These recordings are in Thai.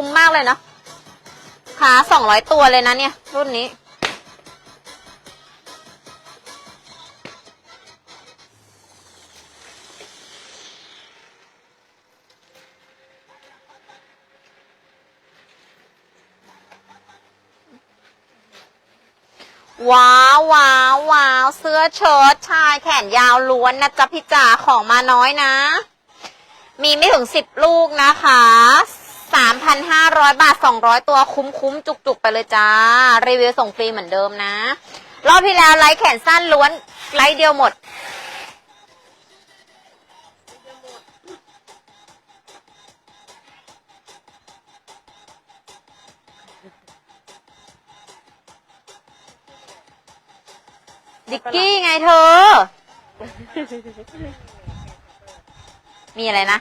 คุ้มมากเลยเนาะขาสองร้อยตัวเลยนะเนี่ย รุ่นนี้ ว้าวว้าวว้าวเสื้อเชิ้ตชายแขนยาวล้วนนะจ๊ะพี่จ๋าของมาน้อยนะ มีไม่ถึงสิบลูกนะคะ สามพันห้าร้อยบาทสองร้อยตัวคุ้มคุ้มจุกจุกๆ ไปเลยจ้า รีวิวส่งฟรีเหมือนเดิมนะ รอบที่แล้วไลท์แขนสั้นล้วน ไลท์เดียวหมด ดิกกี้ไงเธอ มีอะไรนะ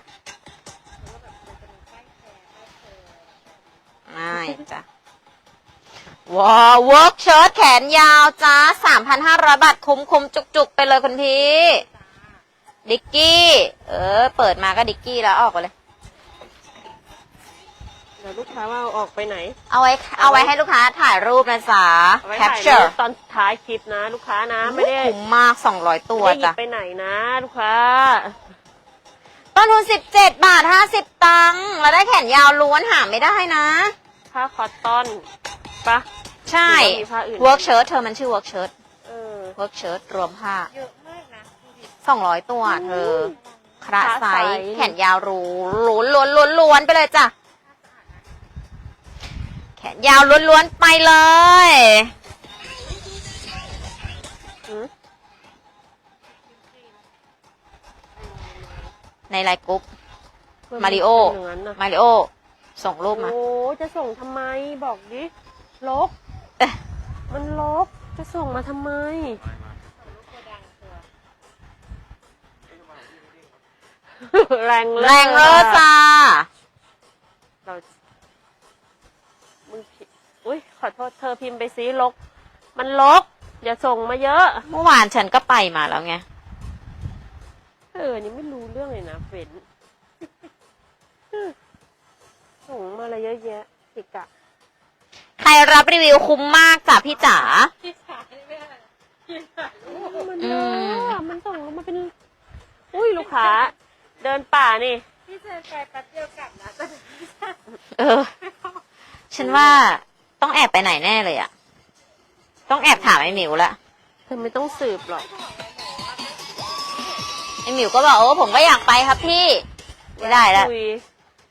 ว้าวเวิร์กเชิ้ตแขนยาวจ้าสามพันห้าร้อยบาทคุ้มคุ้มจุกจุกๆไปเลยคุณพี่ ดิกกี้ เออ เปิดมาก็ดิกกี้แล้วออกไปเลย เดี๋ยวลูกค้าว่าเอาออกไปไหน เอาไว้ เอาไว้ให้ลูกค้าถ่ายรูปนะจ๊ะเอาไว้ถ่ายรู capture ปตอนท้ายคลิปนะ ลูกค้านะไม่ได้คุ้มมากสองร้อยตัวไม่ได้หยิจ้ะ บไปไหนนะ ลูกค้า ต้นทุนสิบเจ็ดบาทห้าสิบตังค์แล้วได้แขนยาวล้วนหาไม่ได้นะ ผ้าคอตตอน ปะ ใช่ หรือว่ามีผ้าอื่น work shirt เธอมันชื่อ work shirt เออ work shirt รวมผ้าเยอะมากนะดูดิ สองร้อยตัวเธอคระคระไซไซส์ส์ แขนยาวรูล้วนล้วนล้วนล้วนไปเลยจ้ะ แขนยาวล้วนล้วนไปเลย หืมในไลน์กรุ๊ป มาริโอ เป็นย่างนั้นน่ะมาริโอ ส่งรูปมา โอ้จะส่งทำไมบอกดิ ลบเอ๊ะมันลบจะส่งมาทำไม แรงเลิศแรงเลอจ้า เรา มึงผิดอุ้ยขอโทษเธอพิมพ์ไปซิลก มันลก อย่าส่งมาเยอะ เมื่อวานฉันก็ไปมาแล้วไง เออ นี่ไม่รู้เรื่องเลยนะเฟนส่งมาอะไรเยอะแยะสิกะ ใครรับรีวิวคุ้มมากจ้ะพี่จ๋าที่ขายไม่ได้ที่ขายมันอืเยมอะมันส่งมาเป็น อุ้ยลูกค้า เดินป่านี่ พี่เจนไปแป๊บเดียวกลับนะแต่ไม่ใช่เออ ฉันว่าต้องแอบไปไหนแน่เลยอะต้องแอบถามไอ้หมิวละเธอไม่ต้องสืบหรอก ไอ้หมิวก็บอกโอ้ผมก็อยากไปครับพี่ ไม่ได้แล้ว คุย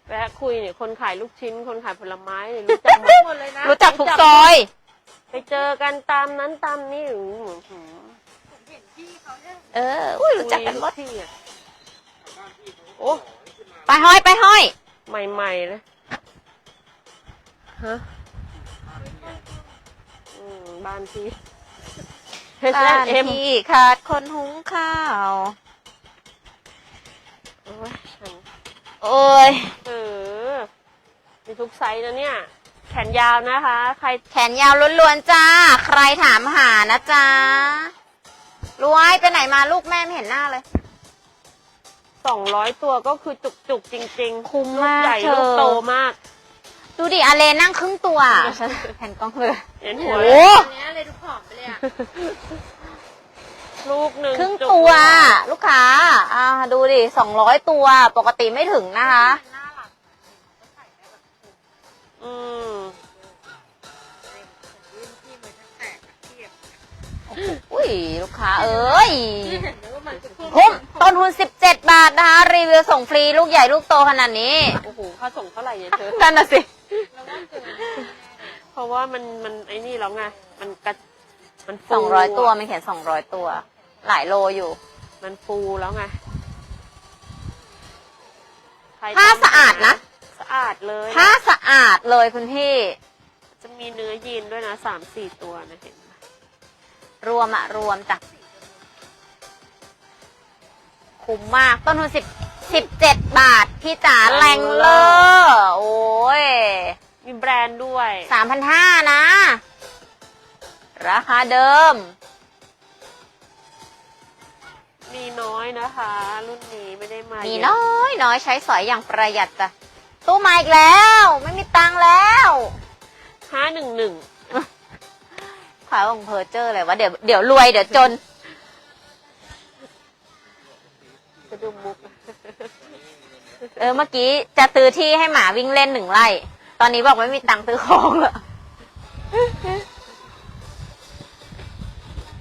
แวะคุยเนี่ยคนขายลูกชิ้น คนขายผลไม้เนี่ยรู้จักหมดหมดเลยนะรู้จักทุกซอย ไปเจอกันตามนั้นตามนี่อื้อหือผมเห็นพี่เขาเนี่ยเอออุ้ยรู้จักกันหมดที่อะโอ้ไปห้อยไปห้อย ใหม่ๆเลยฮะอืมบ้านพี่ บ้าน H&M ที่ขาดคนหุงข้าว โอ้ยฉันโอ้ยเออ มีทุกไซส์นะเนี่ย แขนยาวนะคะ ใครแขนยาวล้วนๆจ้า ใครถามหานะจ้ารวยไปไหนมาลูกแม่ไม่เห็นหน้าเลย สองร้อยตัวก็คือจุกๆจริงๆคุ้มลูมากใหญ่เธอลูกโตมาก ดูดิอาเลนั่งครึ่งตัวฉันแผ่นกล้องเลยเห็นโอ้หัวโหเลยอันเนี้ยเลยดูผอมไปเลยอะลูกหนึ่งครึ่งจุกตัว มาก ลูกค้าอ่าดูดิสองร้อยตัวปกติไม่ถึงนะคะน่ อืมรุ่นพี่มือทั้งแตกเทียบอุ้ยลูกค้าเอ้ยที่เห็นเลยว่ามันจะพุ่งคุ้มต้นทุนสิบเจ็ดบาทนะคะ รีวิวส่งฟรีลูกใหญ่ลูกโตขนาดนี้ โอ้โหค่าส่งเท่าไหร่เนี่ยเธอนั่นน่ะสิแล้วว่าเกินเพราะว่ามันมันไอ้นี่แล้วไง มันกระมันฟูสองร้อยตัวมันเขียนสองร้อยตัว หลายโลอยู่ มันฟูแล้วไงใครผ้าตมสะอาดนะ สะอาดเลยผ้าสะอาดเลยคุณพี่ จะมีเนื้อยีนด้วยนะสามสี่ตัวนะเห็นไหมรวมอะรวมจ้ะคุ้มมาก ต้นทุนสิบสิบเจ็ดบาท พี่จ๋าแรงเลอร์โอ้ยมีแบรนด์ด้วยสามพันห้านะ ราคาเดิม มีน้อยนะคะ รุ่นนี้ไม่ได้มามีมีน้อยน้อยใช้สอยอย่างประหยัดจ้ะ ตู้มาอีกแล้ว ไม่มีตังค์แล้วห้าหนึ่งหนึ่งขายของเพอร์เจอร์เลยวะเดี๋ยวเดี๋ยวรวยเดี๋ยวจนจะดูมุกเออเมื่อกี้จะซื้อที่ให้หมาวิ่งเล่นหนึ่งไร่ ตอนนี้บอกไม่มีตังค์ซื้อของแล้ว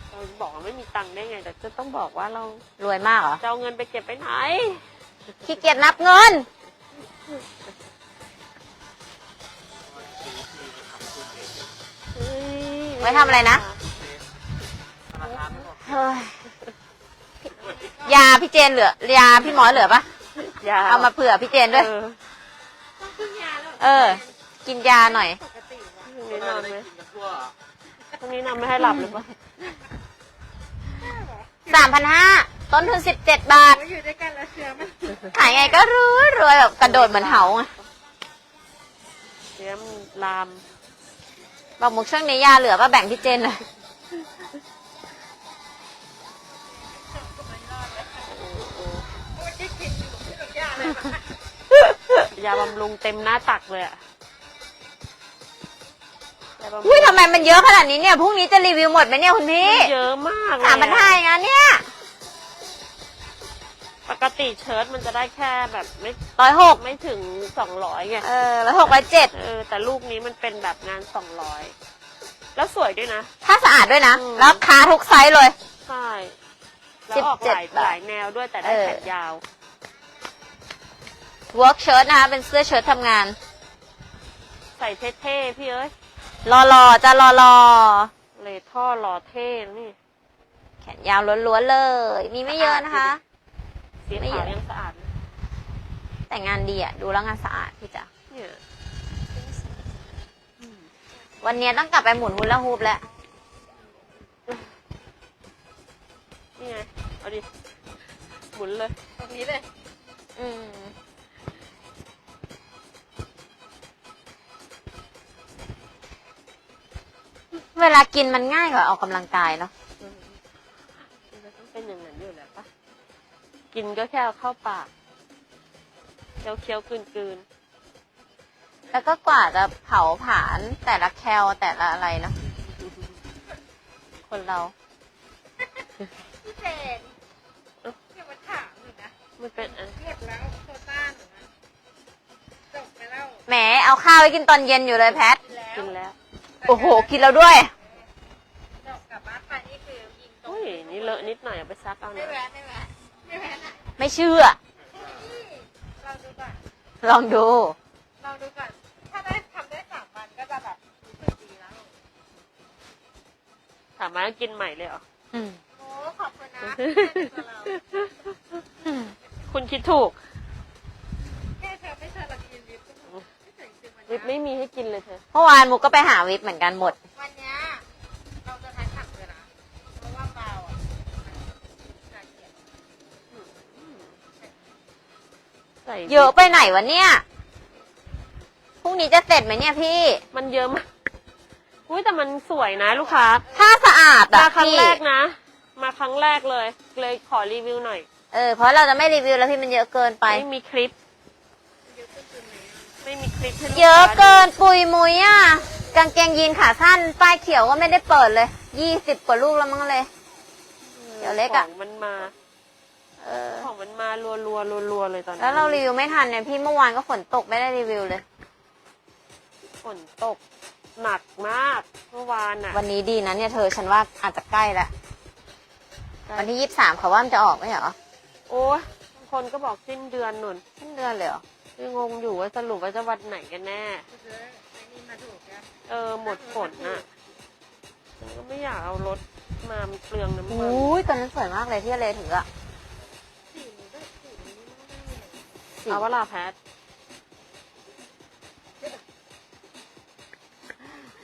เราบอกว่าไม่มีตังค์ได้ไง แต่จะต้องบอกว่าเรารวยมากเหรอจะเอาเงินไปเก็บไปไหนขี้เกียจนับเงิน ไว้ทำอะไรนะเฮ้ยยาพี่เจนเหลือยาพี่หมอเหลือปะอย่าเอามาเผื่อพี่เจนด้วย เออต้องพึ่งยาแล้วเออกินยาหน่อยปกติวะพรุ่งนี้นอนไหมพรุ่งนี้นอนไม่ให้หลับหรือเปล่าสามพันห้าต้นทุนสิบเจ็ดบาทโอ้ยอยู่ด้วยกันแล้วเชื้อมันขายไงก็รู้รวยแบบกระโดดเหมือนเหาไง เดี๋ยวมันลาม บอกมุกช่วงนี้ยาเหลือป่ะแบ่งพี่เจนหน่อยโอ้ยได้กินอยู่ไม่ต้องยาเลยว่ะยาบำรุงเต็มหน้าตักเลยอะยาบำรุงอุ้ยทำไมมันเยอะขนาดนี้เนี่ยพรุ่งนี้จะรีวิวหมดไหมเนี่ยคุณพี่เยอะมากเลยสามพันห้าอะ เองนะเนี่ยป กติเชิ้ตมันจะได้แค่แบบไม่ร้อยหกไม่ถึงสองร้อยไงเออร้อยหกร้อยเจ็ดเออแต่ลูกนี้มันเป็นแบบงานสองร้อยแล้วสวยด้วยนะ ถ้าสะอาดด้วยนะ อืม แล้วค้าทุกไซส์เลย ใช่แล้วออกหลาย17บาทหลายแนวด้วยแต่ได้เออ แขนยาว work shirt นะคะ เป็นเสื้อเชิ้ตทำงาน ใส่เท่ๆพี่เอ้ยรอรอๆจะรอรอเลท่อหล่อเท่นี่ ๆแขนยาวล้วนๆเลย มีไม่เยอะนะคะ สีไม่เยขาวอะ ยังสะอาดนะแต่งานดีอะดูแล้วงานสะอาดพี่จ๋าเนี่ยวันนี้ต้องกลับไปหมุนฮุลาฮูปแล้ว นี่ไง เอาดิ หมุนเลย ตรงนี้เลย อืม เวลากินมันง่ายกว่าออกกำลังกายเนาะ กินก็แค่เอาเข้าปากเคี้ยวเคี้ยวๆกลืนกลืนแล้วก็กว่าจะเผาผลาญแต่ละแคลแต่ละอะไรเนาะคนเราพี่เจนอย่ามาถามหนูนะๆมันเป็นอันหมดแล้วโควต้าหนูนะจบไปแล้วแหมเอาข้าวไว้กินตอนเย็นอยู่เลยแพทแล้วกินแล้วโอ้โห กินแล้วด้วย จบกลับบ้านไปนี่คือยิงตรงอุ้ยนี่เลอะนิดหน่อยเอาไปซักเอาไม่นะแวะไม่แวะไม่แวะนะ ไม่เชื่อเราดูก่อนลองดูเราดูก่อน ถ้าได้ทำได้สามวันก็จะแบบรู้สึกดีแล้วถามมาแล้วกินใหม่เลยเหรอ อืมโอ้ขอบคุณนะที่ให้ตัวเราอืมคุณคิดถูกแค่เธอไม่เชิญเรากินวิปก็ถูกไม่ถึงจริงวันวิปเนี้ยไม่มีให้กินเลยเธอ เมื่อวานมุกก็ไปหาวิปเหมือนกันหมด ใส่เยอะไปไหนวะเนี่ย พรุ่งนี้จะเสร็จไหมเนี่ยพี่ มันเยอะมาก อุ้ยแต่มันสวยนะ ลูกค้าถ้าสะอาดมาอะครั้งพี่ แรกนะ มาครั้งแรกเลย เลยขอรีวิวหน่อย เออ เพราะเราจะไม่รีวิวแล้วพี่มันเยอะเกินไป ไม่มีคลิป ไม่มีคลิปให้ลูกค้าเยอะเกินปุยมุยอะกางเกงยีนขาสั้นป้ายเขียวก็ไม่ได้เปิดเลย ยี่สิบกว่าลูกแล้วมั้งเลย เดี๋ยวเล็กอะของมันมา เออ ของมันมารัวรัวรัวรัวๆเลยตอนนี้แล้วเรารีวิวไม่ทันเนี่ยพี่เมื่อวานก็ฝนตกไม่ได้รีวิวเลย ฝนตกหนักมากเมื่อวานอะวันนี้ดีนะเนี่ยเธอฉันว่าอาจจะใกล้แล้ววันที่ยี่สิบสามเขาว่ามันจะออกไหมเหรอโอ้ยบางคนก็บอกสิ้นเดือนนุ่นสิ้นเดือนเลยเหรอยังงงอยู่ว่าสรุปว่าจะวันไหนกันแน่จะซื้อไอ้นี่มาถูกนะเออหมดฝนอะฉันก็ไม่อยากเอารถมามันเปลืองน้ำมัน อุ้ยตอนนั้นสวยมากเลยที่เลถึงอะ สีนี้ด้วยสีนี้ไม่ได้เลย สีเอาเวลาแพท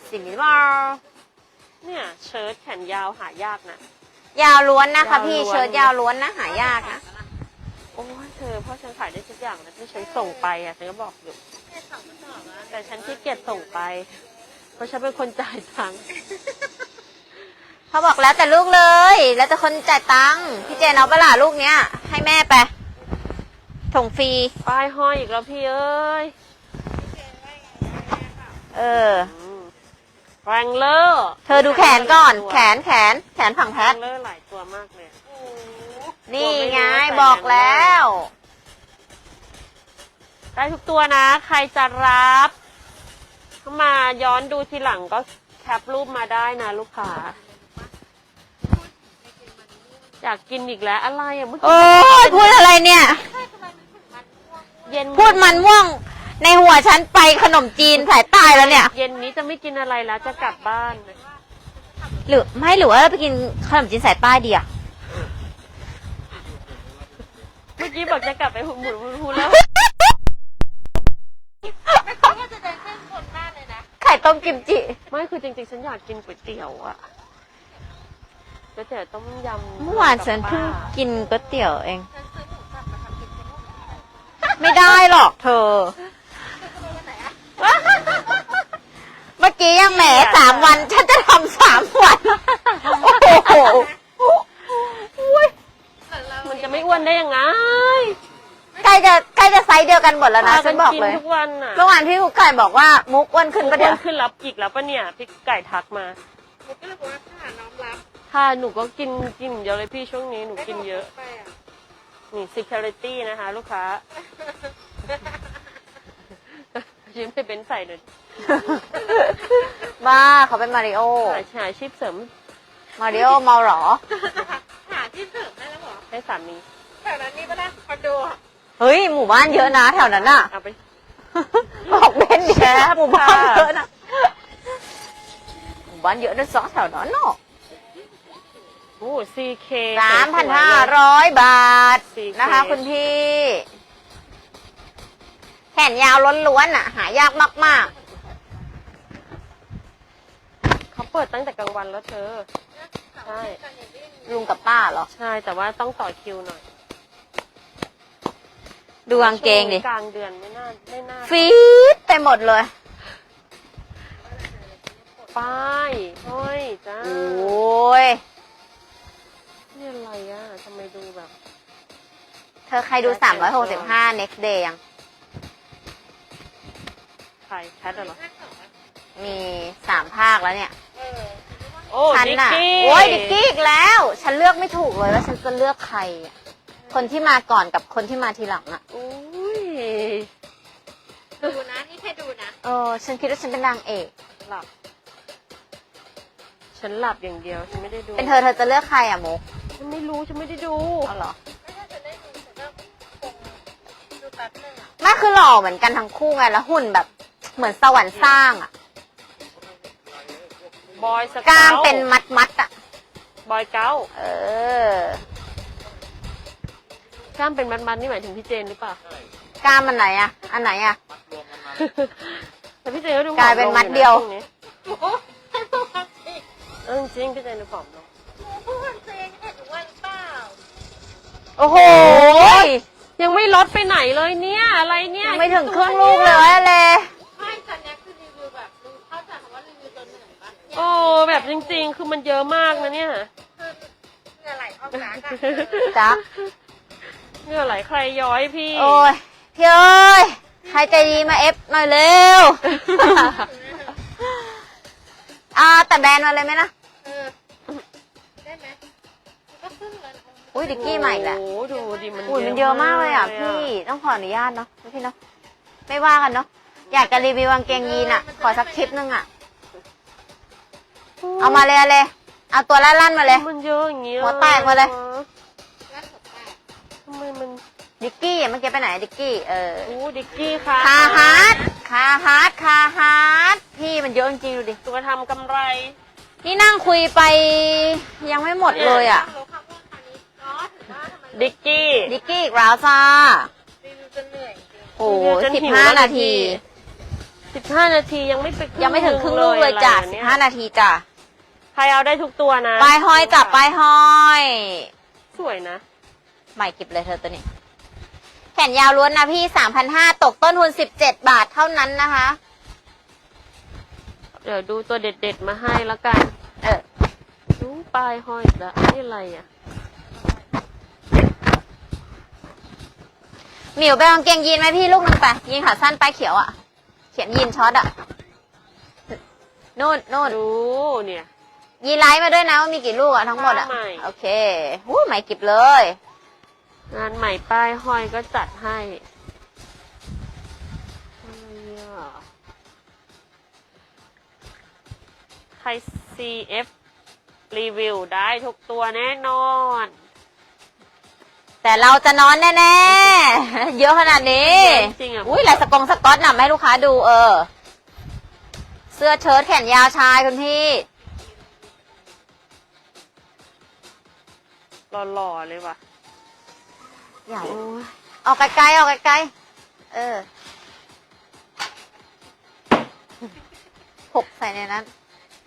สีนี้ว่าเนี่ยเชิ้ตแขนยาวหายากนะ ยาวล้วนนะคะ พี่ยาวล้วน เชิ้ตยาวล้วนนะหายากนะโอ้ยเธอเพราะฉันขายได้ทุกอย่างนะที่ฉันส่งไปอะฉันก็บอกอยู่แค่สองกระสอบอะแต่ฉันขี้เกียจส่งไป เพราะฉันเป็นคนจ่ายตังค์เขาบอกแล้วแต่ลูกเลย แล้วแต่คนจ่ายตังค์พี่เจนเอาเปะล่าลูกเนี้ย ให้แม่ไป ถงฟรี ป้ายห้อยอีกแล้วพี่เอ้ย เออ แรงเลอร์เธอดูแขนก่อน แขนแขน แขนฝั่งแพแรท งเลอร์หลายตัวมากเลย นี่ไงบอกแล้ว ได้ทุกตัวนะ ใครจะรับเข้ามาย้อนดูทีหลังก็แคปรูปมาได้นะลูกค้าอยากกินอีกแล้วอะไรอะเมื่อกี้โอ้ยพูดอะไรเนี่ย เย็นพูดมันม่วงในหัวฉันไปขนมจีนสายใต้แล้วเนี่ย เย็นนี้จะไม่กินอะไรแล้วจะกลับบ้าน หรือไม่หรือว่าเราไปกินขนมจีนสายใต้ดีอะเมื่อกี้บอกจะกลับไปหุ่นหมุนหุ่นหุ่นแล้วไม่คิดว่าจะเดินขึ้นคนมากเลยนะไข่ต้มกิมจิไม่คือจริงๆฉันอยากกินก๋วยเตี๋ยวอะก๋วยเตี๋ยวต้มยำเมื่อวานฉันเพิ่งกับป้ากินก๋วยเตี๋ยวเอง ฉันซื้อหมูสับมาทำกินที่นู่น ไม่ได้หรอกเธอ เมื่อกี้ยังแหมสามวัน ฉันจะทำสามวัน โอ้โหมันจะไม่อ้วนได้ยังไงใกล้จะใกล้จะไซส์เดียวกันหมดแล้วนะ พาฉันบอกกินเลยทุกวันอะเมื่อวานพี่กุ๊กไก่บอกว่ามุกอ้วนขึ้นปะอ้เดี๋วยนขึ้นรับอีกแล้วปะเนี่ยพี่ไก่ทักมาผมก็เลยบอกว่าถ้าน้อมรับ ค่ะหนูก็กินกินเยอะเลยพี่ช่วงนี้หนูกินเยอะ ไปอะ นี่ security นะคะ ลูกค้า ยิ้มให้เบนซ์ใส่เลยบ้าเขาเป็นมาริโอ หาหาอาชีพเสริมมาริโอเมาเหรอ หาที่เสริมได้แล้วเหรอให้สามี แถวนั้นนี่ปะล่ะคอนโดอะเฮ้ย หมู่บ้านเยอะนะแถวนั้นน่ะ เอาไป บอกเบนดิแชร์หมู่บ้านค่ะเยอะนะหมู่บ้านเยอะนะสองแถวนั้นเนาะ โอ้ CK สามพันสวยๆห้าเลยร้อยบาทสี่นะคะเคคุณพี่ แขนยาวล้วนๆอะ หายากมาก เขาเปิดตั้งแต่กลางวันแล้วเธอ ใช่ ๆ ลุงกับป้าเหรอ ใช่ แต่ว่าต้องต่อคิวหน่อยดูกางเกงดิ ช่วกลางเดือนไม่น่าไม่น่าฟีดไปหมดเลย ป้ายห้อยจ้าโอ้ย นี่อะไรอะทำไมดูแบบ เธอใครดู 365 next day ยัง ใครแคทเหรอ มีสามภาคแล้วเนี่ยเออโอ้ฉันดิกน่ะ กี้โอ้ยดิกกี้อีกแล้ว ฉันเลือกไม่ถูกเลยว่าฉันจะเลือกใครอะคนที่มาก่อนกับคนที่มาทีหลังอะอุ้ยดูนะ นี่แค่ดูนะ เออ ฉันคิดว่าฉันเป็นนางเอก หลับ ฉันหลับอย่างเดียว ฉันไม่ได้ดูเป็นเธอเธอจะเลือกใครอะมุก ฉันไม่รู้ฉันไม่ได้ดูเอาเหรอไม่ถ้าจะได้ดูฉันก็คงดูแป๊บนึงอะไม่คือหล่อเหมือนกันทั้งคู่ไงแล้วหุ่นแบบ เหมือนสวรรค์สร้างอะบอยสกล้ามเป็นมัดมัดๆอะบอยเก้าเออ กล้ามเป็นมันๆนี่หมายถึงพี่เจนหรือเปล่ากล้ามอันไหนอะอันไหนอะแต่พี่เจนก็ดูผอมกลายเป็นลงมัดเดียวอนะช่งนี้โอ้โหให้พูดความจริงเออจริงพี่เจนดูผอมลง พูดความจริงเห็นว่าหรือเปล่า โอ้โห ยังไม่ลดไปไหนเลยเนี่ย อะไรเนี่ยยังไม่ถึงครึ่งลูกเลยเลยไม่ตอนเนี้ยคือรีวิวแบบดูเข้าใจคำว่ารีวิวจนเหนื่อยปะโอ้แบบจริงๆ คือมันเยอะมากนะเนี่ย คือเหงื่อไหลออกจากอะจ๊ะเหงื่อไหลใครย้อยพี่ โอ้ยพี่เอ้ยใครใจดีมาเอฟหน่อยเร็ว อ่าแต่แบรนด์มาเลยไหมนะเออได้ไหมก็ขึ้นเลยนะ อุ้ยดิกกี้ใหม่แหละโอ้โหดูดิมันอุ้ยมันเยอะมากเลยอะพี่ต้องขออนุญาตเนาะพี่เนาะไม่ว่ากันเนาะอยากจะรีวิวกางเกงยีนอะ ขอสักคลิปนึงอะ เอามาเลยเอาเลยเอาตัวลั่นๆมาเลยมันเยอะอย่างเงี้ยหัวแตกมาเลยแล้วสุดท้ายทำไมมันดิกกี้อะเมื่อกี้ไปไหนดิกกี้เออโอ้ดิกกี้ค่ะคาฮาร์ดคาฮาร์ดคาฮาร์ดพี่มันเยอะจริงๆดูดิตัวทำกำไร นี่นั่งคุยไปยังไม่หมดเลยอะ ดิกกี้ ดิกกี้อีกแล้วจ้ารีวิวจนเหนื่อยจริงโอ้เดี๋ยวจะสิบหิวห้าแล้วนาที สิบห้านาทียังไม่ไปยังไม่ถึงครึ่งลูกเลยจ้ะอะไรสินี่บห้านาทีจ้ะใครเอาได้ทุกตัวนะปลายห้อยจับปลายห้อย สวยนะ ใหม่กิบเลยเธอตัวนี้ แขนยาวล้วนนะพี่สามพันห้าตกต้นทุนสิบเจ็ดบาทเท่านั้นนะคะ เดี๋ยวดูตัวเด็ดๆมาให้แล้วกัน เออดูปลายห้อยอีกแล้วนี่อะไรอะ หมิวไปกางเกงยีนไหมพี่ลูกหนึ่งไปยีนขาสั้นป้ายเขียวอะ เขียนยีนช็อตอะนู่นนู่นดูเนี่ยยีไลท์มาด้วยนะว่ามีกี่ลูกอะทั้งหมดอะใหม่โอเคหูใหม่กิบเลย งานใหม่ป้ายห้อยก็จัดให้อะไรอะใคร CF รีวิวได้ทุกตัวแน่นอน แต่เราจะนอนแน่ๆ เยอะขนาดนี้ จริงๆอะอุ้ยลายสกงสก๊อตนำให้ลูกค้าดูเออ เสื้อเชิ้ตแขนยาวชายคุณพี่หล่อๆเลยว่ะใหญ่โอ้ยออกไกลๆออกไกลๆเออหกใส่ในนั้น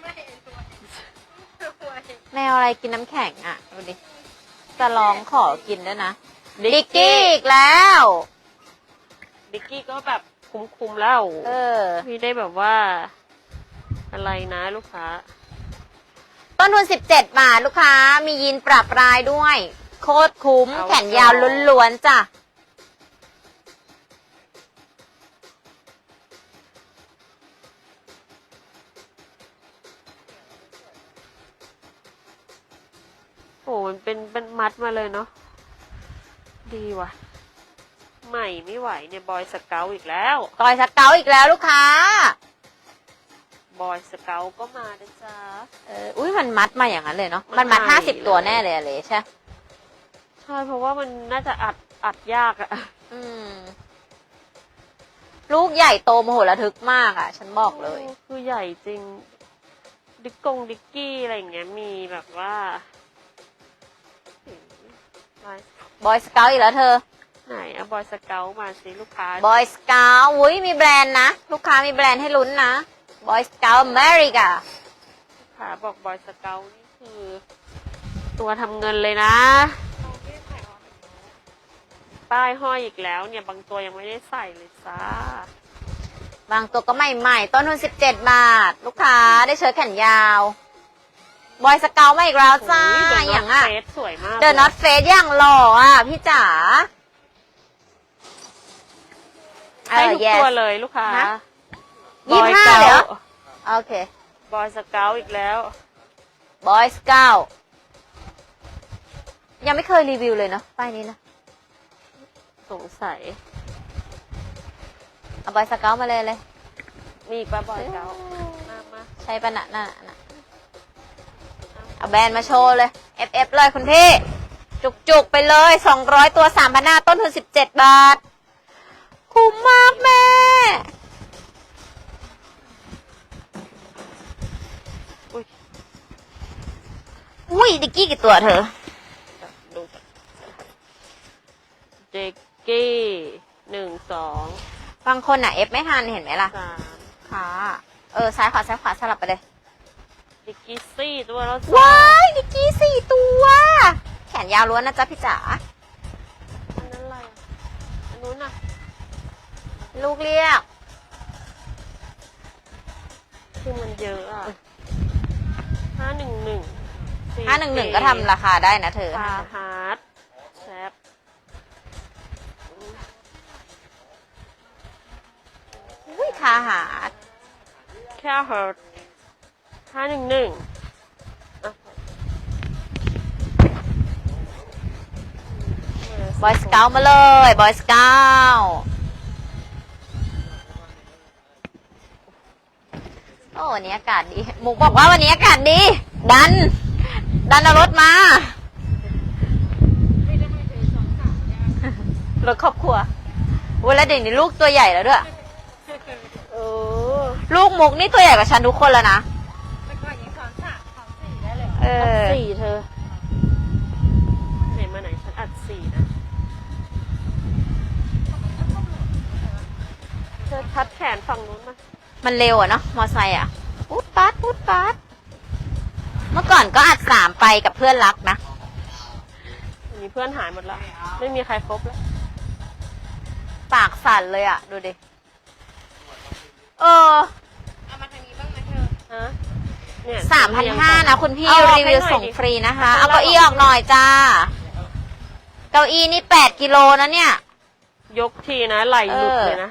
ไม่ตัวตัวแมวอะไรกินน้ำแข็งอะดูดิ จะลองขอกินด้วยนะดิดิกกี้อีกแล้ว ดิกกี้ก็แบบคุ้มๆแล้วเออพี่ได้แบบว่า อะไรนะลูกค้า ต้นทุน17บาทลูกค้า มียีนปรับรายด้วย โคตรคุ้มเอาแขนยาวจ้ะล้วนๆจ้ะ มัดมาเลยเนาะ ดีว่ะ ใหม่ไม่ไหวเนี่ยบอยสเกลอีกแล้วต่อยสเกาอีกแล้วลูกค้า บอยสเกลก็มานะจ๊ะ เออ อุ้ยมันมัดมาอย่างนั้นเลยเนาะ มัมันนมัดใหม่ห้าสิบตัวเลยแน่เลยอะเลยใช่ใช่เพราะว่ามันน่าจะอัดอัดยากอะอืม ลูกใหญ่โตมโหฬารทึกมากอะฉันบอกเลยโคือใหญ่จริง ดิกกงดิกกี้อะไรอย่างเงี้ยมีแบบว่าไหน บอยสเกาอีกแล้วเธอ ไหนอะบอยสเกลมาสิลูกค้าบอยสเกาอุ้ยมีแบรนด์นะ ลูกค้ามีแบรนด์ให้ลุ้นนะบอยสเกาอเมริกาขาบอกบอยสเกลนี่คือ ตัวทำเงินเลยนะ ป้ายห้อยอีกแล้วเนี่ย บางตัวยังไม่ได้ใส่เลยจ้าบางตัวก็ใหม่ๆ ต้นทุน17 บาท ลูกค้าได้เชิ้ตแขนยาว บอยสเกามาอีกแล้วจ้าโอ้ย The อย่าง North อะ Face สวยมากเดอะน็อตเฟสอย่างหล่ออะพี่จ๋าเอให้อทุก yes ตัวเลยลูกค้าฮะยี่สิบห้าเลยเหรอโอเค บอยสเกลอีกแล้ว บอยสเกายังไม่เคยรีวิวเลยเนาะป้ายนี้นะสงสัยเอาบอยสเกามาเลยเลย มีอีกปะบอยสเกลมามาใช่ปะนะน่ะน่ะ เอาแบรนด์มาโชว์เลย FF เลยคุณพี่ จุกๆ ไปเลย 200 ตัว3 0 0 0ต้นทุน 17 บาท คุ้มมากแม่ อุ้ยอุ้ยดิกกี้กี่ตัวเธอดูก่อนเจกกี้หนึ่งสองบางคนอะ F ไม่ทันเห็นไหมล่ะสามค่ะเออ ซ้ายขวาซ้ายขวาสลับไปเลย ดิกกี้ซี่ตัวแล้วว้ายดิกกี้สี่ตัว แขนยาวล้วนนะจ๊ะพี่จ๋าอันนั้นอะไรอะอันนู้นน่ะลูกเรียก คือมันเยอะอะห้าหนึ่งหนึ่งห้าหนึ่งหนึ่งก็ทำราคาได้นะเธอคาฮาร์ดแซบอุ้ยคาหาด แค่เฮิร์ด ห้าหนึ่งหนึ่งบอยสเกลมาเลยบอยสเกลโอ้วันนี้อากาศดีหมูบอกว่าวันนี้อากาศดี ดัน ดันเอารถมาไม่ได้เสองสามรถครอบครัวเวลาเด็กนี่ลูกตัวใหญ่แล้วด้วยเออลูกมุกนี่ตัวใหญ่กว่าฉันทุกคนแล้วนะ สี่เธอ ไหนมาไหนฉันอัดสี่นะ เธอทัดแขนฝั่งนู้นมา มันเร็วอะเนาะ มอไซค์อะพูดปัดพูดปัดเมื่อก่อนก็อัดสามไปกับเพื่อนรักนะอันนี้เพื่อนหายหมดแล้ว ไม่มีใครครบแล้ว ปากสั่นเลยอะดูดิ เออ เอามาทางนี้บ้างไหมเธอ ฮะ เนี่ยสามพันห้านะคุณพี่เอาออกรีวิวให้หน่อยส่งดิ ฟรีนะคะ เอาเอาเราเก้าอี้ออกหน่อยจ้า เก้าอี้นี่แปดกิโลนะเนี่ย ยกทีนะไหลหลุดเลยนะ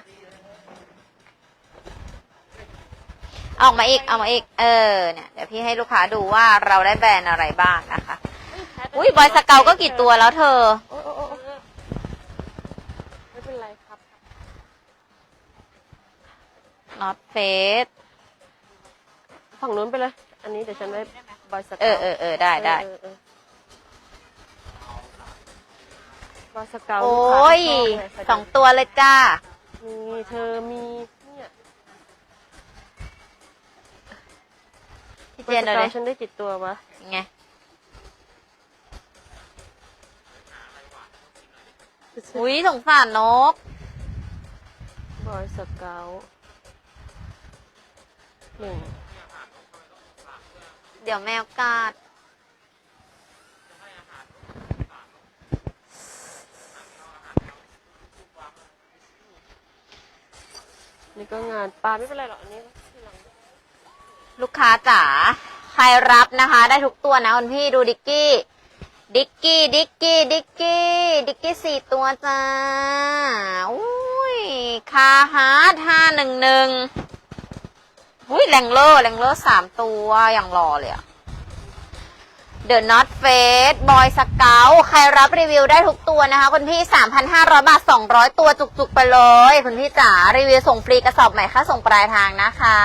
ออกมาอีกเอามาอีก เออเนี่ยเดี๋ยวพี่ให้ลูกค้าดูว่าเราได้แบรนด์อะไรบ้างนะคะ อุ้ยบอยสเกลก็กี่ตัวแล้วเธอ โอ้โอ้โอ้โอ้ไม่เป็นไรครับ not face ฝั่งนู้นไปเลย อันนี้เดี๋ยวฉันไว้บอยสเกลเออเออเออได้ได้เออเออเออบอยสเกลโอลูกค้า้ยที่ชอบเลยสองตัวเลยจ้า มีเธอมีเนี่ยพี่บเจอยนสเอาเกเลลยฉันได้กี่ตัววะยังไงอุ้ยสงสารนก บอยสเกลหนึ่ง เดี๋ยวแมวกัดนี่ก็งานปลาไม่เป็นไรหรอกอันนี้ทีหลังลูกค้าจ๋าใครรับนะคะ ได้ทุกตัวนะคุณพี่ดูดิกกี้ ดิกกี้ ดิกกี้ ดิกกี้ ดิกกี้สี่ตัวจ้าอุ้ยคาฮาร์ดห้าหนึ่งหนึ่ง อุ้ยแรงเลอร์แรงเลอร์สามตัวอย่างรอเลยอะเดอะน็อตเฟสบอยสเกลใครรับรีวิวได้ทุกตัวนะคะ คุณพี่ 3,500 บาท 200 ตัวจุกๆ ไปเลย คุณพี่จ๋ารีวิวส่งฟรีกระสอบใหม่ค่าส่งปลายทางนะคะ